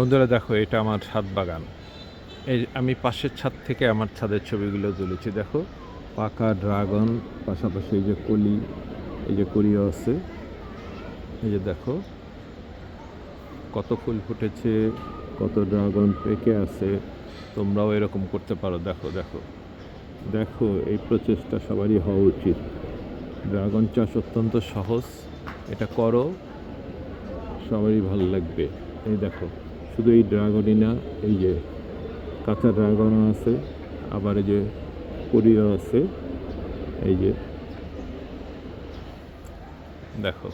বন্ধুরা, দেখো, এটা আমার ছাদ বাগান। এই আমি পাশের ছাদ থেকে আমার ছাদের ছবিগুলো তুলেছি, দেখো। পাকা ড্রাগন, পাশাপাশি এই যে কলি, এই যে কলিও আছে। এই যে দেখো, কত ফুল ফুটেছে, কত ড্রাগন পেকে আছে। তোমরাও এরকম করতে পারো, দেখো দেখো। দেখো, এই প্রচেষ্টা সবারই হওয়া উচিত। ড্রাগন চাষ অত্যন্ত সহজ। এটা করো, সবারই ভালো লাগবে। এই দেখো। শুধু এই ড্রাগনই না এই যে কাঁচা ড্রাগনও আছে আবার এই যে করিও আছে এই যে। দেখো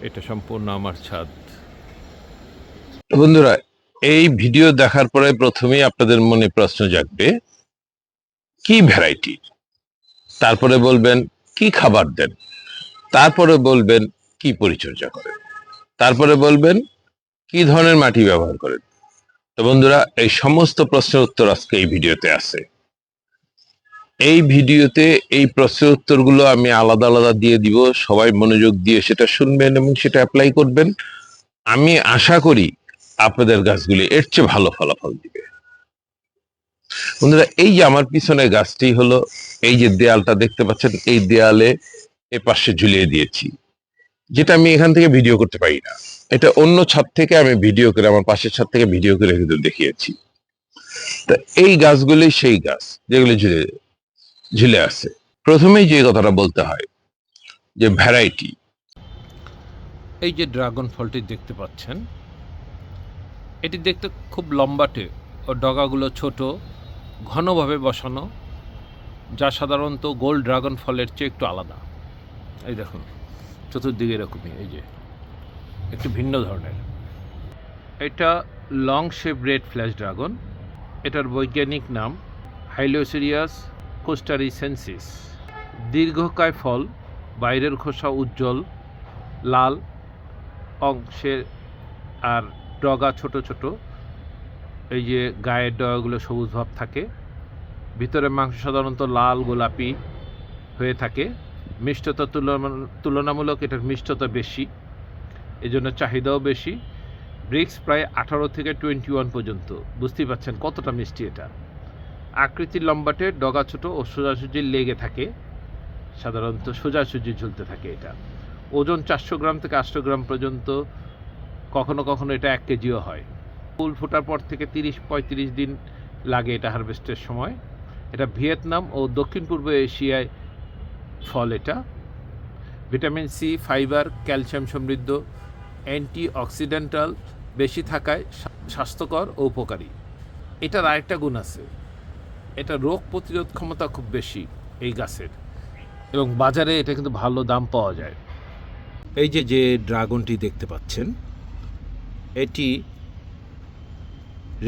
এটা সম্পূর্ণ আমার ছাদ। বন্ধুরা এই ভিডিও দেখার পরে প্রথমেই আপনাদের মনে প্রশ্ন জাগবে কি ভ্যারাইটি তারপরে বলবেন কি খাবার দেন? তারপরে বলবেন কি পরিচর্যা করেন? তারপরে বলবেন কি ধরনের মাটি ব্যবহার করেন? তো বন্ধুরা, এই সমস্ত প্রশ্নের উত্তর আজকে এই ভিডিওতে আছে। এই ভিডিওতে এই প্রশ্নের উত্তরগুলো আমি আলাদা আলাদা দিয়ে দিব। সবাই মনোযোগ দিয়ে সেটা শুনবেন এবং সেটা অ্যাপ্লাই করবেন। আমি আশা করি আপনাদের গাছগুলি এর চেয়ে ভালো ফলাফল দিবে। বন্ধুরা, এই যে আমার পিছনে গাছটি হলো, এই যে দেয়ালটা দেখতে পাচ্ছেন, এই দেয়ালে এ পাশে ঝুলিয়ে দিয়েছি। যেটা আমি এখান থেকে ভিডিও করতে পারি না। এটা অন্য ছাদ থেকে আমি ভিডিও করে, আমার পাশের ছাদ থেকে ভিডিও করে কিন্তু দেখিয়েছি। তা এই গাছগুলি সেই গাছ যেগুলি ঝুলে ঝুলে আছে। প্রথমেই যে কথাটা বলতে হয়, যে ভ্যারাইটি এই যে ড্রাগন ফলটি দেখতে পাচ্ছেন, এটি দেখতে খুব লম্বাটে ও ডগাগুলো ছোট, ঘনভাবে বসানো, যা সাধারণত গোল্ড ড্রাগন ফলের চেয়ে একটু আলাদা। এই দেখুন। চতুর্দিকে এরকমই, এই যে। একটু ভিন্ন ধরনের। এটা long shape red flash dragon এটার বৈজ্ঞানিক নাম হাইলোসিরিয়াস কোস্টারিসেন্সিস দীর্ঘকায় ফল, বাইরের খোসা উজ্জ্বল, লাল অংশের আর ডগা ছোট ছোট। এই যে গায়ের ডগাগুলো সবুজ ভাব থাকে। ভিতরে মাংস সাধারণত লাল, গোলাপি হয়ে থাকে। মিষ্টতা তুলনামূলক এটার মিষ্টতা বেশি এই জন্য চাহিদাও বেশি। ব্রিক্স প্রায় আঠারো থেকে টোয়েন্টি ওয়ান পর্যন্ত। বুঝতেই পাচ্ছেন কতটা মিষ্টি এটা। আকৃতির লম্বাটে ডগা ছোটো ও সোজাসুজি লেগে থাকে। সাধারণত সোজাসুজি ঝুলতে থাকে এটা। ওজন চারশো গ্রাম থেকে আটশো গ্রাম পর্যন্ত কখনো কখনো এটা এক কেজিও হয়। ফুল ফোটার পর থেকে তিরিশ, পঁয়ত্রিশ দিন লাগে এটা হারভেস্টের সময়। এটা ভিয়েতনাম ও দক্ষিণ পূর্ব এশিয়ায় ফল এটা। ভিটামিন সি, ফাইবার, ক্যালসিয়াম সমৃদ্ধ অ্যান্টি অক্সিডেন্টাল বেশি থাকায় স্বাস্থ্যকর ও উপকারী। এটার আরেকটা গুণ আছে। এটা রোগ প্রতিরোধ ক্ষমতা খুব বেশি এই গাছের এবং বাজারে এটা কিন্তু ভালো দাম পাওয়া যায়। এই যে যে ড্রাগনটি দেখতে পাচ্ছেন, এটি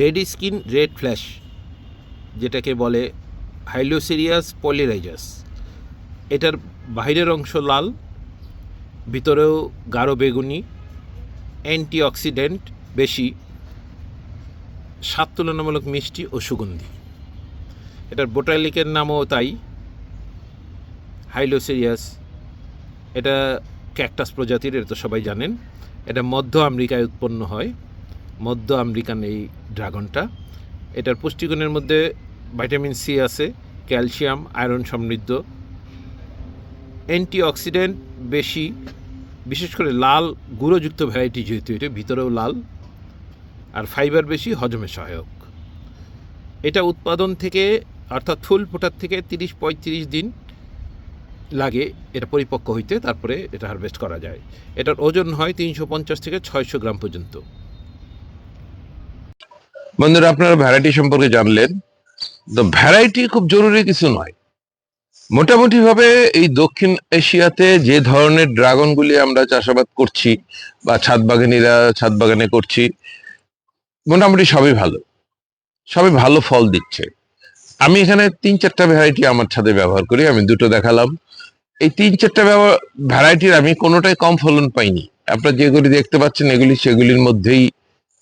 রেড স্কিন, রেড ফ্ল্যাশ, যেটাকে বলে হাইলোসিরিয়াস পলিরাইজাস। এটার বাইরের অংশ লাল, ভিতরেও গাঢ় বেগুনি, অ্যান্টিঅক্সিডেন্ট বেশি, স্বাদ তুলনামূলক মিষ্টি ও সুগন্ধি। এটার বোটালিকের নামও তাই, হাইলোসিরিয়াস। এটা ক্যাকটাস প্রজাতির, এটা তো সবাই জানেন। এটা মধ্য আমেরিকায় উৎপন্ন হয়। মধ্য আমেরিকান এই ড্রাগনটা। এটার পুষ্টিগুণের মধ্যে ভাইটামিন সি আছে, ক্যালসিয়াম, আয়রন সমৃদ্ধ। অ্যান্টিঅক্সিডেন্ট বেশি, বিশেষ করে লাল গুঁড়োযুক্ত ভ্যারাইটি যেহেতু এটা, ভিতরেও লাল, আর ফাইবার বেশি, হজমে সহায়ক। এটা উৎপাদন থেকে, অর্থাৎ ফুল ফোটার থেকে তিরিশ পঁয়ত্রিশ দিন লাগে এটা পরিপক্ক হইতে, তারপরে এটা হারভেস্ট করা যায়। এটার ওজন হয় তিনশো পঞ্চাশ থেকে ছয়শো গ্রাম পর্যন্ত। বন্ধুরা, আপনারা ভ্যারাইটি সম্পর্কে জানলেন। তো ভ্যারাইটি খুব জরুরি কিছু নয়। মোটামুটি ভাবে এই দক্ষিণ এশিয়াতে যে ধরনের ড্রাগনগুলি আমরা চাষাবাদ করছি বা ছাদ বাগানিরা ছাদ বাগানে করছি, মোটামুটি সবই ভালো। সবই ভালো ফল দিচ্ছে। আমি এখানে তিন চারটা ভ্যারাইটি আমার ছাদে ব্যবহার করি, আমি দুটো দেখালাম। এই তিন চারটা ভ্যারাইটির আমি কোনোটাই কম ফলন পাইনি। আপনারা যেগুলি দেখতে পাচ্ছেন, এগুলি সেগুলির মধ্যেই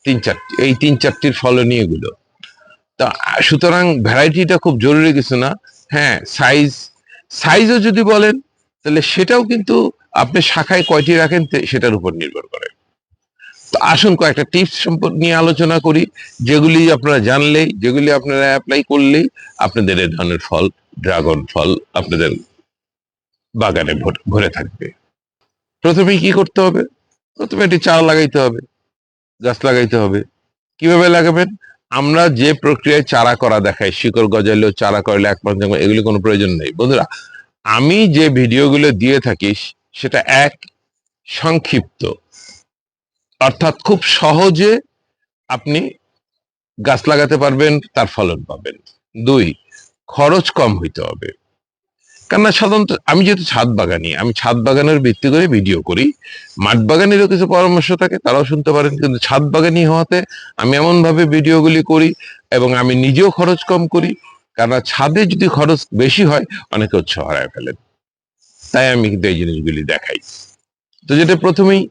তিন চারটি এই তিন চারটির ফলনই এগুলো। তা, সুতরাং ভ্যারাইটিটা খুব জরুরি কিছু না। হ্যাঁ সাইজ সাইজও যদি বলেন, তাহলে সেটাও কিন্তু আপনি শাখায় কয়টি রাখেন সেটার উপর নির্ভর করে। তো আসুন কয়েকটা টিপস সম্পর্কে নিয়ে আলোচনা করি, যেগুলি আপনারা জানলেই, যেগুলি আপনারা অ্যাপ্লাই করলেই আপনাদের এ ধরনের ফল, ড্রাগন ফল আপনাদের বাগানে ভরে থাকবে। প্রথমে কি করতে হবে? প্রথমে একটি চারা লাগাইতে হবে, গাছ লাগাইতে হবে। কীভাবে লাগাবেন? আমরা যে প্রক্রিয়ায় চারা করা দেখাই, শিকড় গজালেও চারা করলে এক জঙ্গল এগুলি কোনো প্রয়োজন নেই। বন্ধুরা, আমি যে ভিডিওগুলো দিয়ে থাকি, সেটা এক, সংক্ষিপ্ত। অর্থাৎ খুব সহজে আপনি গাছ লাগাতে পারবেন, তার ফলন পাবেন। দুই, খরচ কম হইতে হবে। কেননা সাধারণত আমি যেহেতু ছাদ বাগানি, আমি ছাদ বাগানের ভিত্তি করে ভিডিও করি। মাঠ বাগানেরও কিছু পরামর্শ থাকে, তারাও শুনতে পারেন। কিন্তু ছাদ বাগানি হওয়াতে আমি এমন ভাবে ভিডিওগুলি করি এবং আমি নিজেও খরচ কম করি। কারণ ছাদে যদি খরচ বেশি হয়, অনেকে উৎসাহ হারায় ফেলেন। তাই আমি কিন্তু এই জিনিসগুলি দেখাই। তো যেটা প্রথমেই,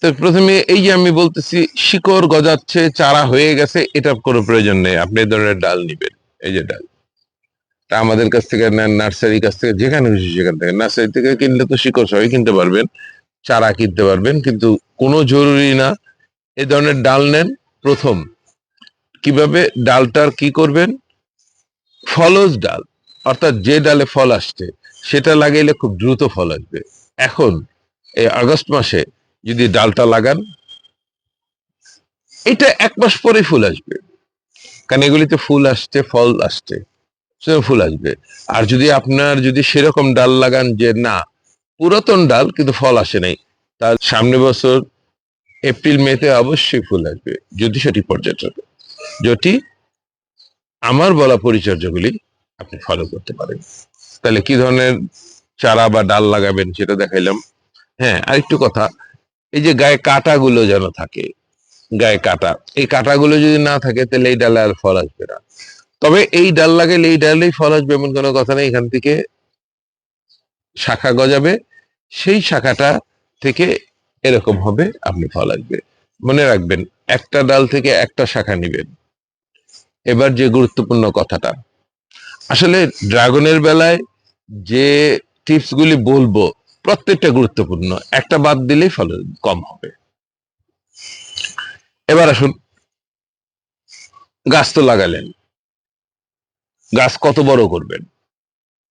তো প্রথমে এই যে আমি বলতেছি, শিকড় গজাচ্ছে, চারা হয়ে গেছে এটা কোনো প্রয়োজন নেই। আপনি এই ধরনের ডাল নিবেন, এই যে ডাল। তা আমাদের কাছ থেকে নেন, নার্সারির কাছ থেকে যেখানে খুশি সেখান থেকে। নার্সারি থেকে কিনলে তো শিকড় সবাই কিনতে পারবেন, চারা কিনতে পারবেন, কিন্তু কোনো জরুরি না। এই ধরনের ডাল নেন প্রথম। কীভাবে ডালটার কি করবেন? ফলজ ডাল, অর্থাৎ যে ডালে ফল আসছে, সেটা লাগাইলে খুব দ্রুত ফল আসবে। এখন, এই আগস্ট মাসে যদি ডালটা লাগান, এটা এক মাস পরে ফুল আসবে। কারণ এগুলিতে ফুল আসছে, ফল আসছে। ফুল আসবে। আর যদি আপনার যদি সেরকম ডাল লাগান যে না, পুরাতন ডাল কিন্তু ফল আসে নাই তার সামনে বছর এপ্রিল, মেতে অবশ্যই ফুল আসবে, যদি সেটি পর্যটন যেটি আমার বলা পরিচর্যাগুলি আপনি ফলো করতে পারেন। তাহলে কি ধরনের চারা বা ডাল লাগাবেন সেটা দেখাইলাম। হ্যাঁ আরেকটু কথা, এই যে গায়ে কাঁটাগুলো যেন থাকে, গায়ে কাঁটা, এই কাঁটাগুলো যদি না থাকে, তাহলে এই ডালে আর ফল আসবে না। তবে এই ডাল লাগাইলে, এই ডালেই ফল আসবে এমন কোনো কথা নেই। এখান থেকে শাখা গজাবে। সেই শাখাটা থেকে এরকম হবে, আপনি ফল আসবে। মনে রাখবেন, একটা ডাল থেকে একটা শাখা নিবেন। এবার যে গুরুত্বপূর্ণ কথাটা, আসলে ড্রাগনের বেলায় যে টিপস গুলি বলব, প্রত্যেকটা গুরুত্বপূর্ণ। একটা বাদ দিলেই ফল কম হবে। এবার আসুন, গাছ তো লাগালেন। গাছ কত বড় করবেন?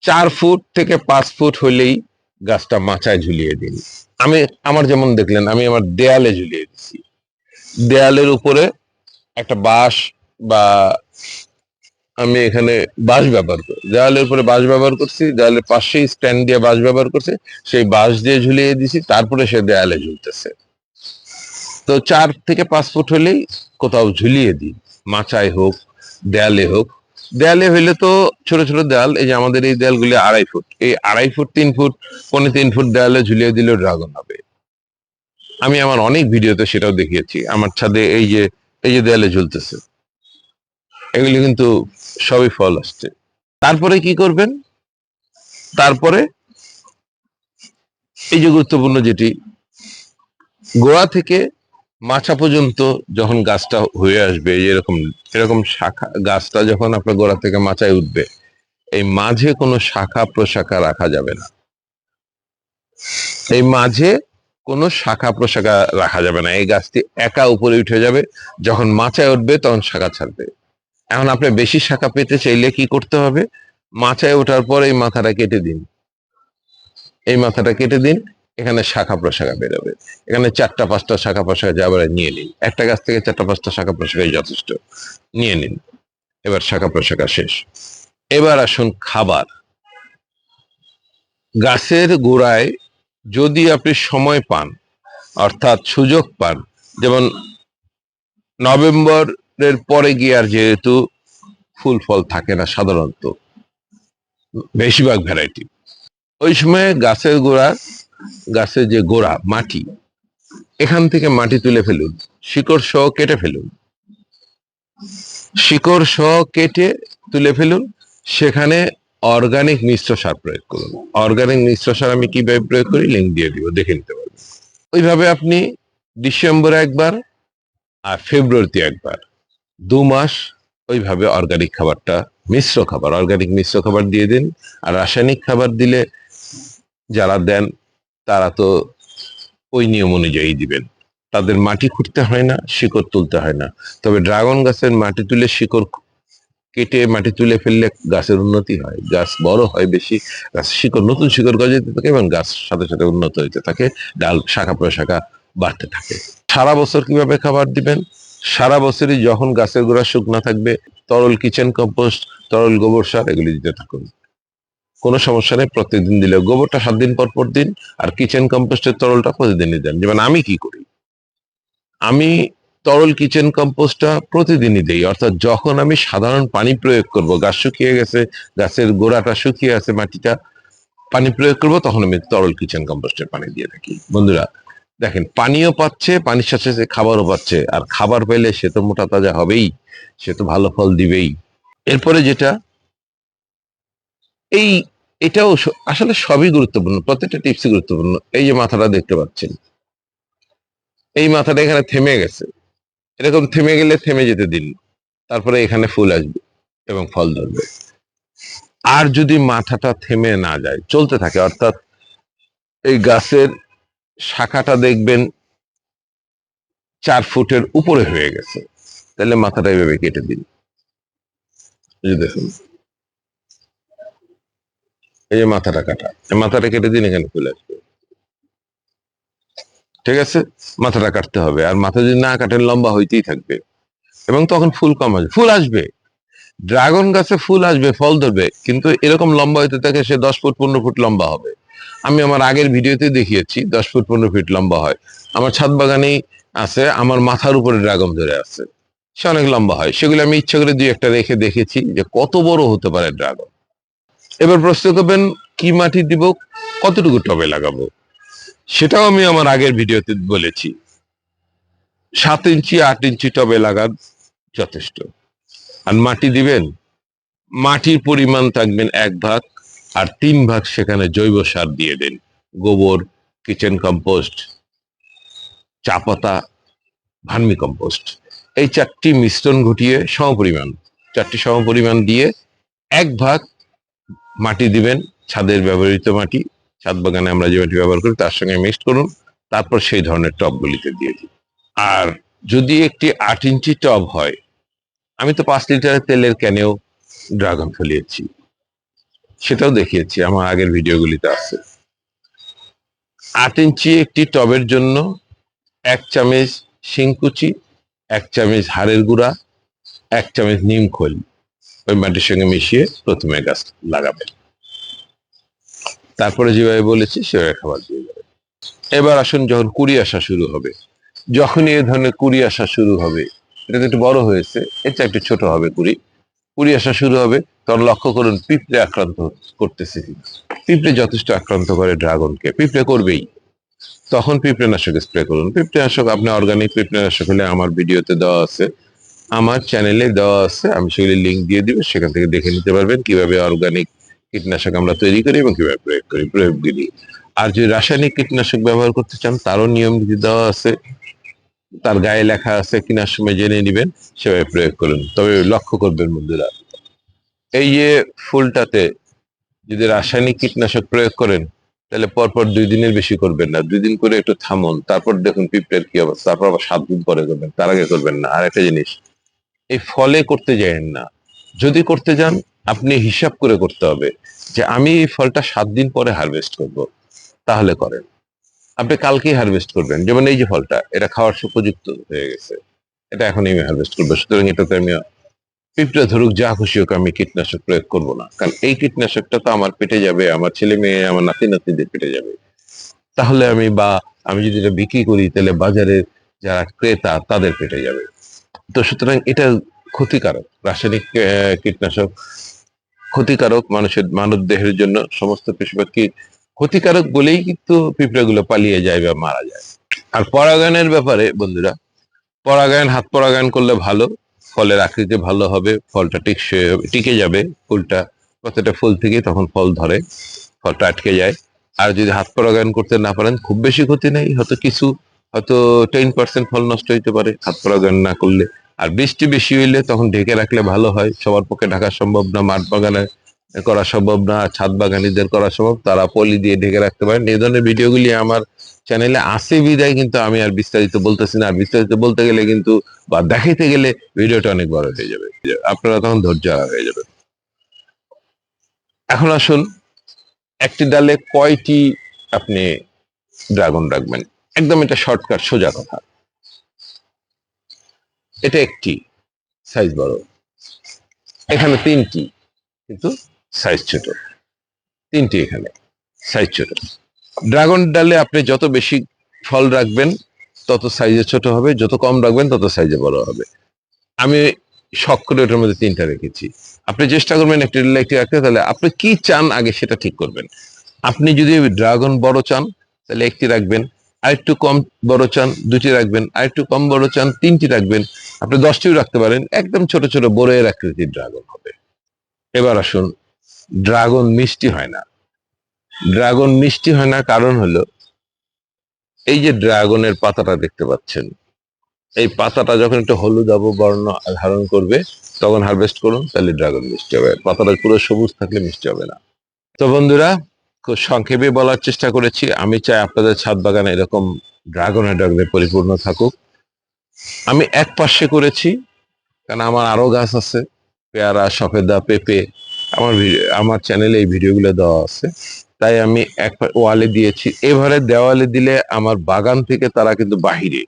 চার ফুট থেকে পাঁচ ফুট হলেই গাছটা মাচায় ঝুলিয়ে দিন। আমি, আমার যেমন দেখলেন, আমি আমার দেয়ালে ঝুলিয়ে দিছি। দেয়ালের উপরে একটা বাঁশ বা আমি এখানে বাঁশ ব্যবহার করি। দেওয়ালের উপরে বাঁশ ব্যবহার করছি দেওয়ালের পাশেই স্ট্যান্ড দিয়ে বাঁশ ব্যবহার করছি, সেই বাঁশ দিয়ে ঝুলিয়ে দিছি, তারপরে সে দেয়ালে ঝুলতেছে। তো চার থেকে পাঁচ ফুট হলেই কোথাও ঝুলিয়ে দিই মাচায় হোক, দেয়ালে হোক দেয়ালে হইলে তো ছোট ছোট দেয়াল, এই যে আমাদের এই দেয়ালগুলি আড়াই ফুট। এই আড়াই ফুট, তিন ফুট, পৌনে তিন ফুট দেয়ালে ঝুলিয়ে দিলেও ড্রাগন হবে। আমি আমার অনেক ভিডিওতে সেটাও দেখিয়েছি, আমার ছাদে এই যে এই যে দেয়ালে ঝুলতেছে। এগুলি কিন্তু সবই ফল আসছে। তারপরে কি করবেন? তারপরে এই যে গুরুত্বপূর্ণ যেটি, গোড়া থেকে মাছা পর্যন্ত যখন গাছটা হয়ে আসবে, এরকম এরকম শাখা, গাছটা যখন আপনার গোড়া থেকে মাচায় উঠবে, এই মাঝে কোনো শাখা প্রশাখা রাখা যাবে না। এই মাঝে কোনো শাখা প্রশাখা রাখা যাবে না। এই গাছটি একা উপরে উঠে যাবে, যখন মাচায় উঠবে তখন শাখা ছাড়বে। এখন আপনি বেশি শাখা পেতে চাইলে কি করতে হবে? মাচায় ওঠার পর এই মাথাটা কেটে দিন। এই মাথাটা কেটে দিন এখানে শাখা প্রশাখা বেরোবে। এখানে চারটা, পাঁচটা শাখা প্রশাখা যাবার নিয়ে নিন। একটা গাছ থেকে চারটা, পাঁচটা শাখা প্রশাখাই যথেষ্ট। নিয়ে নিন। এবার শাখা প্রশাখা শেষ। এবার আসুন খাবার। গাছের গোড়ায় যদি আপনি সময় পান, অর্থাৎ সুযোগ পান, যেমন নভেম্বরের পরে গিয়ে আর যেহেতু ফুল ফল থাকে না সাধারণত, বেশিরভাগ ভ্যারাইটি ওই সময় গাছের গোড়া গাছের যে গোড়া, মাটি, এখান থেকে মাটি তুলে ফেলুন, শিকড় সহ কেটে ফেলুন। শিকড় সহ কেটে তুলে ফেলুন, সেখানে অর্গানিক মিশ্র সার প্রয়োগ করুন। অর্গানিক মিশ্র সার আমি কীভাবে প্রয়োগ করি? লিঙ্ক দিয়ে দিব, দেখে নিতে পারবেন। ওইভাবে আপনি ডিসেম্বরে একবার আর ফেব্রুয়ারিতে একবার দু মাস ওইভাবে অর্গানিক খাবারটা, মিশ্র খাবার অর্গানিক মিশ্র খাবার দিয়ে দিন। আর রাসায়নিক খাবার দিলে যারা দেন তারা তো ওই নিয়ম অনুযায়ী দিবেন। তাদের মাটি খুঁড়তে হয় না, শিকড় তুলতে হয় না। তবে ড্রাগন গাছের মাটি তুলে শিকড় কেটে মাটি তুলে ফেললে গাছের উন্নতি হয়। গাছ বড় হয় বেশি, গাছ শিকড়, নতুন শিকড় গজাতে থাকে এবং গাছ সাথে সাথে উন্নত হইতে থাকে, ডাল শাখা প্রশাখা বাড়তে থাকে। সারা বছর কীভাবে খাবার দিবেন? সারা বছরই যখন গাছের গোড়া শুকনা থাকবে, তরল কিচেন কম্পোস্ট, তরল গোবর সার এগুলি দিতে থাকুন। কোনো সমস্যা নেই প্রত্যেকদিন দিলে গোবরটা সাত দিন পর পর দিন আর কিচেন কম্পোস্টের তরলটা প্রতিদিনই দেন। যেমন আমি কি করি? আমি তরল কিচেন কম্পোস্টটা প্রতিদিনই দেই, অর্থাৎ যখন আমি সাধারণ পানি প্রয়োগ করব, গাছ শুকিয়ে গেছে, গাছের গোড়াটা শুকিয়ে আছে, মাটিটা পানি প্রয়োগ করব, তখন আমি তরল কিচেন কম্পোস্টের পানি দিয়ে থাকি। বন্ধুরা, দেখেন, পানিও পাচ্ছে, পানির সাথে সাথে খাবারও পাচ্ছে, আর খাবার পেলে সে তো মোটা তাজা হবেই, সে তো ভালো ফল দিবেই। এরপরে যেটা এই এটাও আসলে সবই গুরুত্বপূর্ণ, প্রত্যেকটা টিপসই গুরুত্বপূর্ণ, এই যে মাথাটা দেখতে পাচ্ছেন। এই মাথাটা এখানে থেমে গেছে। এরকম থেমে গেলে থেমে যেতে দিন, তারপরে এখানে ফুল আসবে এবং ফল ধরবে। আর যদি মাথাটা থেমে না যায়, চলতে থাকে, অর্থাৎ এই গাছের শাখাটা দেখবেন চার ফুটের উপরে হয়ে গেছে, তাহলে মাথাটা এইভাবে কেটে দিন। দেখুন। এই যে মাথাটা কাটা মাথাটা কেটে দিন, এখানে ফুল আসবে। ঠিক আছে? মাথাটা কাটতে হবে। আর মাথা যদি না কাটেন লম্বা হইতেই থাকবে। এবং তখন ফুল কম আসবে। ফুল আসবে। ড্রাগন গাছে ফুল আসবে, ফল ধরবে। কিন্তু এরকম লম্বা হইতে থাকে, সে দশ ফুট, পনেরো ফুট লম্বা হবে। আমি আমার আগের ভিডিওতে দেখিয়েছি, দশ ফুট, পনেরো ফিট লম্বা হয়। আমার ছাদ বাগানেই আছে, আমার মাথার উপরে ড্রাগন ধরে আছে। সে অনেক লম্বা হয়। সেগুলো আমি ইচ্ছা করে দুই একটা রেখে দেখেছি যে কত বড় হতে পারে ড্রাগন। এবার প্রশ্ন করবেন, কি মাটি দিব, কতটুকু টবে লাগাবো? সেটাও আমি আমার আগের ভিডিওতে বলেছি। সাত ইঞ্চি, আট ইঞ্চি টবে লাগান যথেষ্ট। আর মাটি দিবেন? মাটির পরিমাণ থাকবেন এক ভাগ, আর তিন ভাগ সেখানে জৈব সার দিয়ে দেন। গোবর, কিচেন কম্পোস্ট, চা পাতা, ভার্মি কম্পোস্ট। এই চারটি মিশ্রণ ঘটিয়ে সমপরিমাণ, চারটি সমপরিমাণ দিয়ে এক ভাগ মাটি দিবেন, ছাদের ব্যবহৃত মাটি, ছাদ বাগানে আমরা যে মাটি ব্যবহার করি তার সঙ্গে মিক্সড করুন, তারপর সেই ধরনের টবগুলিতে দিয়ে দিন। আর যদি একটি আট ইঞ্চি টব হয়, আমি তো পাঁচ লিটারের তেলের ক্যানেও ড্রাগন ফলিয়েছি, সেটাও দেখিয়েছি, আমার আগের ভিডিওগুলিতে আছে। আট ইঞ্চি একটি টবের জন্য এক চামচ শিংকুচি, এক চামচ হাড়ের গুঁড়া, এক চামচ নিম খোল। ওই মাটির সঙ্গে মিশিয়ে প্রথমে গাছ লাগাবেন তারপরে যেভাবে বলেছি, সেভাবে খাবার দিয়ে যাবে এবার আসুন, যখন কুড়ি আসা শুরু হবে, যখনই এ ধরনের কুড়ি আসা শুরু হবে, এটা একটু বড় হয়েছে চেয়ে একটু ছোট হবে কুড়ি। কুড়ি আসা শুরু হবে, তখন লক্ষ্য করুন, পিঁপড়ে আক্রান্ত করতেছে পিঁপড়ে যথেষ্ট আক্রান্ত করে ড্রাগনকে। পিঁপড়ে করবেই। তখন পিঁপড়ে নাশক স্প্রে করুন। পিঁপড়ে নাশক আপনি অর্গানিক পিঁপড়ে নাশক হলে আমার ভিডিওতে দেওয়া আছে। আমার চ্যানেলে দেওয়া আছে, আমি সেগুলি লিঙ্ক দিয়ে দিব, সেখান থেকে দেখে নিতে পারবেন কীভাবে অর্গানিক কীটনাশক আমরা তৈরি করি এবং কীভাবে প্রয়োগ করি, প্রয়োগ দিই। আর যদি রাসায়নিক কীটনাশক ব্যবহার করতে চান, তারও নিয়ম নীতি দেওয়া আছে। তার গায়ে লেখা আছে কেনার সময় জেনে নেবেন, সেভাবে প্রয়োগ করুন। তবে লক্ষ্য করবেন বন্ধুরা, এই যে ফুলটাতে যদি রাসায়নিক কীটনাশক প্রয়োগ করেন, তাহলে পরপর দুই দিনের বেশি করবেন না। দুই দিন করে একটু থামুন, তারপর দেখুন পিঁপড়ের কি অবস্থা, তারপর আবার সাত দিন পরে করবেন, তার আগে করবেন না। আর একটা জিনিস এই ফলে করতে যাবেন না। যদি করতে যান, আপনি হিসাব করে করতে হবে যে আমি এই ফলটা সাত দিন পরে হারভেস্ট করব। তাহলে করেন। আপনি কালকেই হারভেস্ট করবেন। যেমন এই যে ফলটা, এটা খাওয়ার উপযুক্ত হয়ে গেছে। এটা এখন আমি হারভেস্ট করব। সুতরাং এটাতে আমি পিঁপড়ে ধরুক, যা খুশি হোক আমি কীটনাশক প্রয়োগ করব না। কারণ এই কীটনাশকটা তো আমার পেটে যাবে, আমার ছেলে মেয়ে, আমার নাতি নাতিদের পেটে যাবে। তাহলে আমি বা, আমি যদি এটা বিক্রি করি, তাহলে বাজারের যারা ক্রেতা, তাদের পেটে যাবে। তো সুতরাং এটা ক্ষতিকারক। রাসায়নিক কীটনাশক ক্ষতিকারক মানুষের মানব দেহের জন্য সমস্ত পশুপাখি ক্ষতিকারক বলেই কিন্তু পিঁপড়েগুলো পালিয়ে যায় বা মারা যায়। আর পরাগায়নের ব্যাপারে বন্ধুরা, পরাগায়ন, হাত পরাগায়ন করলে ভালো, ফলের আকৃতি ভালো হবে, ফলটা টিকসই হবে টিকে যাবে, ফুলটা প্রত্যেকটা ফুল থেকে তখন ফল ধরে, ফলটা আটকে যায়। আর যদি হাত পরাগায়ন করতে না পারেন, খুব বেশি ক্ষতি নেই, হয়তো কিছু, হয়তো টেন পার্সেন্ট ফল নষ্ট হইতে পারে। হাত পরাগায়ন না করলে আর বৃষ্টি বেশি হইলে তখন ঢেকে রাখলে ভালো হয়। সবার পক্ষে ঢাকা সম্ভব না, মাঠ বাগানে করা সম্ভব না, ছাদ বাগানিদের করা সম্ভব, তারা পলি দিয়ে ঢেকে রাখতে পারেন। এই ধরনের ভিডিওগুলি আমার চ্যানেলে আসে বিদায়, কিন্তু আমি আর বিস্তারিত বলতেছি না। আর বিস্তারিত বলতে গেলে কিন্তু বা দেখাইতে গেলে ভিডিওটা অনেক বড় হয়ে যাবে। আপনারা তখন ধৈর্য হয়ে যাবে এখন আসুন, একটি ডালে কয়টি আপনি ড্রাগন রাখবেন? একদম এটা শর্টকাট সোজা কথা। এটা একটি সাইজ বড়। এখানে তিনটি, কিন্তু সাইজ ছোট। তিনটি এখানে সাইজ ছোট। ড্রাগন ডালে আপনি যত বেশি ফল রাখবেন, তত সাইজে ছোট হবে। যত কম রাখবেন, তত সাইজে বড় হবে। আমি শখ করে ওটার মধ্যে তিনটা রেখেছি। আপনি চেষ্টা করবেন একটি একটি রাখতে, তাহলে আপনি কি চান আগে সেটা ঠিক করবেন। আপনি যদি ড্রাগন বড় চান, তাহলে একটি রাখবেন। আর একটু কম বড় চান দুটি রাখবেন আর একটু কম বড় চান তিনটি রাখবেন। আপনি দশটিও রাখতে পারেন, একদম ছোট ছোট বড়ের আকৃতির ড্রাগন হবে। এবার আসুন, ড্রাগন মিষ্টি হয় না। ড্রাগন মিষ্টি হয় না কারণ হলো, এই যে ড্রাগনের পাতাটা দেখতে পাচ্ছেন, এই পাতাটা যখন একটু হলুদ আবু বর্ণ ধারণ করবে, তখন হারভেস্ট করুন, তাহলে ড্রাগন মিষ্টি হবে। পাতাটা পুরো সবুজ থাকলে মিষ্টি হবে না। তো বন্ধুরা খুব সংক্ষেপে বলার চেষ্টা করেছি। আমি চাই আপনাদের ছাদ বাগানে এরকম ড্রাগনের ড্রাগনে পরিপূর্ণ থাকুক। আমি এক পাশে করেছি, কারণ আমার আরও গাছ আছে, পেয়ারা, সফেদা, পেঁপে, আমার আমার চ্যানেলে এই ভিডিওগুলো দেওয়া আছে। তাই আমি এক ওয়ালে দিয়েছি। এবারে দেওয়ালে দিলে আমার বাগান থেকে তারা কিন্তু বাহিরে।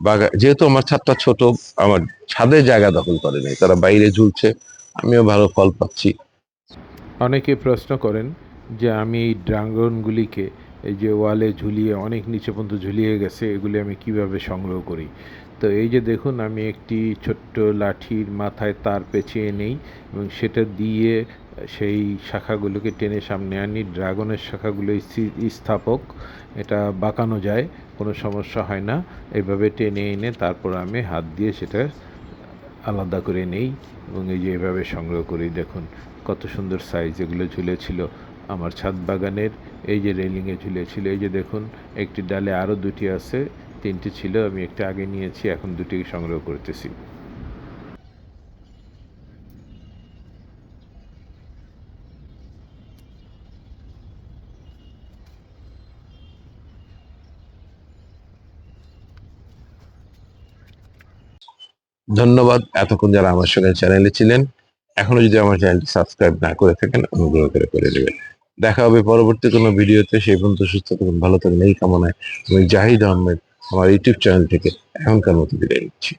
বাগান যেহেতু আমার ছাদটা ছোট, আমার ছাদে জায়গা দখল করে তারা বাইরে ঝুলছে, আমিও ভালো ফল পাচ্ছি। অনেকে প্রশ্ন করেন যে আমি এই ড্রাগনগুলিকে, এই যে ওয়ালে ঝুলিয়ে, অনেক নিচে পর্যন্ত ঝুলিয়ে গেছে, এগুলি আমি কীভাবে সংগ্রহ করি? তো এই যে দেখুন, আমি একটি ছোট্ট লাঠির মাথায় তার পেঁচিয়ে নেই এবং সেটা দিয়ে সেই শাখাগুলোকে টেনে সামনে আনি। ড্রাগনের শাখাগুলো স্থাপক এটা বাঁকানো যায়, কোনো সমস্যা হয় না। এভাবে টেনে এনে তারপর আমি হাত দিয়ে সেটা আলাদা করে নেই এবং এই যে এভাবে সংগ্রহ করি, দেখুন কত সুন্দর সাইজ এগুলো ঝুলেছিল। আমার ছাদ বাগানের এই যে রেলিংয়ে ঝুলেছিল, এই যে দেখুন, একটি ডালে আরও দুটি আছে, তিনটি ছিল, আমি একটি আগে নিয়েছি, এখন দুটি সংগ্রহ করতেছি। ধন্যবাদ এতক্ষণ যারা আমার সঙ্গে চ্যানেলে ছিলেন। এখনও যদি আমার চ্যানেলটি সাবস্ক্রাইব না করে থাকেন, অনুগ্রহ করে করে নেবেন দেখা হবে পরবর্তী কোনো ভিডিওতে। সেই পর্যন্ত সুস্থ থাকুন, ভালো থাকুন। এই কামনায় আমি জাহিদ আহমেদ, আমার ইউটিউব চ্যানেল থেকে এখনকার মতো বিদায় নিচ্ছি।